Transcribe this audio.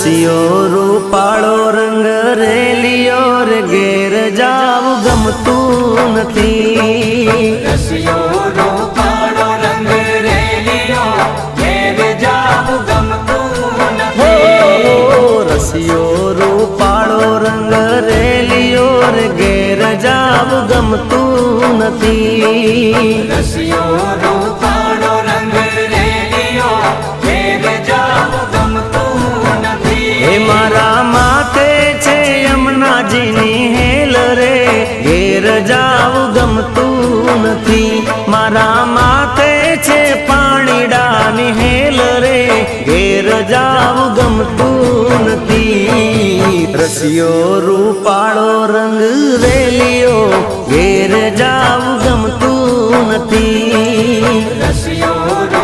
રસિયો રૂપાળો રંગ રેલિયો રે ઘેર જાવ ગમતું નથી. રસિયો રૂપાળો રંગ રેલિયો ઘેર જાવું ગમતું નથી. રસિયો રૂપાળો રંગ રેલિયો રે ઘેર જાવ ગમતું નથી. ઘેર જાવું ગમતું નથી. મારા માથે છે પાણીડાની હેલ રે. ઘેર જાવું ગમતું નથી. રસિયો રૂપાળો રંગ વેલિયો ઘેર જાવું ગમતું નથી. રસિયો